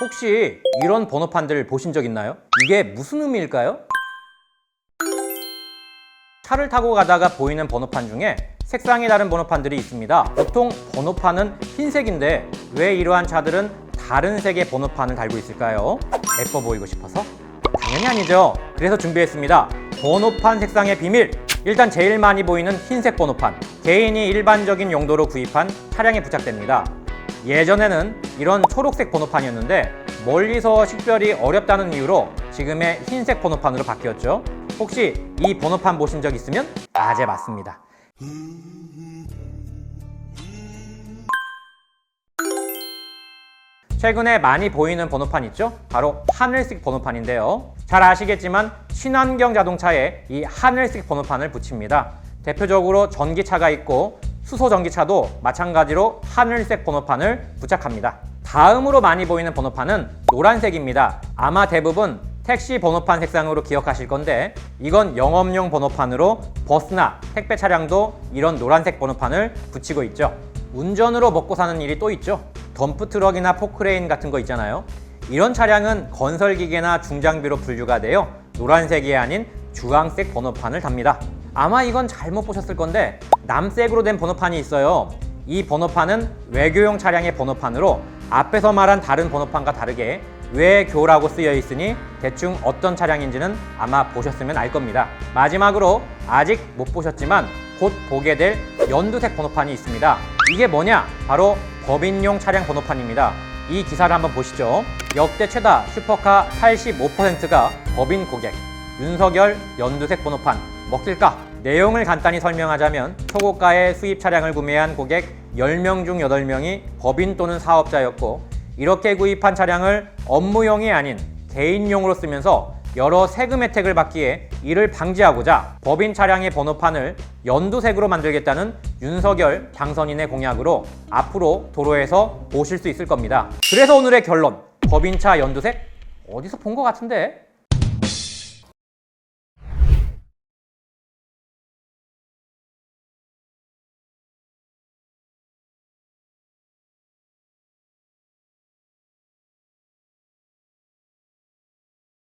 혹시 이런 번호판들 보신 적 있나요? 이게 무슨 의미일까요? 차를 타고 가다가 보이는 번호판 중에 색상이 다른 번호판들이 있습니다. 보통 번호판은 흰색인데 왜 이러한 차들은 다른 색의 번호판을 달고 있을까요? 예뻐 보이고 싶어서? 당연히 아니죠. 그래서 준비했습니다. 번호판 색상의 비밀. 일단 제일 많이 보이는 흰색 번호판. 개인이 일반적인 용도로 구입한 차량에 부착됩니다. 예전에는 이런 초록색 번호판이었는데 멀리서 식별이 어렵다는 이유로 지금의 흰색 번호판으로 바뀌었죠. 혹시 이 번호판 보신 적 있으면 아재 맞습니다. 최근에 많이 보이는 번호판 있죠? 바로 하늘색 번호판인데요. 잘 아시겠지만 친환경 자동차에 이 하늘색 번호판을 붙입니다. 대표적으로 전기차가 있고 수소 전기차도 마찬가지로 하늘색 번호판을 부착합니다. 다음으로 많이 보이는 번호판은 노란색입니다. 아마 대부분 택시 번호판 색상으로 기억하실 건데 이건 영업용 번호판으로 버스나 택배 차량도 이런 노란색 번호판을 붙이고 있죠. 운전으로 먹고 사는 일이 또 있죠. 덤프 트럭이나 포크레인 같은 거 있잖아요. 이런 차량은 건설 기계나 중장비로 분류가 되어 노란색이 아닌 주황색 번호판을 답니다. 아마 이건 잘못 보셨을 건데 남색으로 된 번호판이 있어요. 이 번호판은 외교용 차량의 번호판으로 앞에서 말한 다른 번호판과 다르게 외교라고 쓰여 있으니 대충 어떤 차량인지는 아마 보셨으면 알 겁니다. 마지막으로 아직 못 보셨지만 곧 보게 될 연두색 번호판이 있습니다. 이게 뭐냐? 바로 법인용 차량 번호판입니다. 이 기사를 한번 보시죠. 역대 최다 슈퍼카 85%가 법인 고객. 윤석열 연두색 번호판 먹힐까? 내용을 간단히 설명하자면 초고가의 수입 차량을 구매한 고객 10명 중 8명이 법인 또는 사업자였고 이렇게 구입한 차량을 업무용이 아닌 개인용으로 쓰면서 여러 세금 혜택을 받기에 이를 방지하고자 법인 차량의 번호판을 연두색으로 만들겠다는 윤석열 당선인의 공약으로 앞으로 도로에서 보실 수 있을 겁니다. 그래서 오늘의 결론 법인차 연두색 어디서 본 것 같은데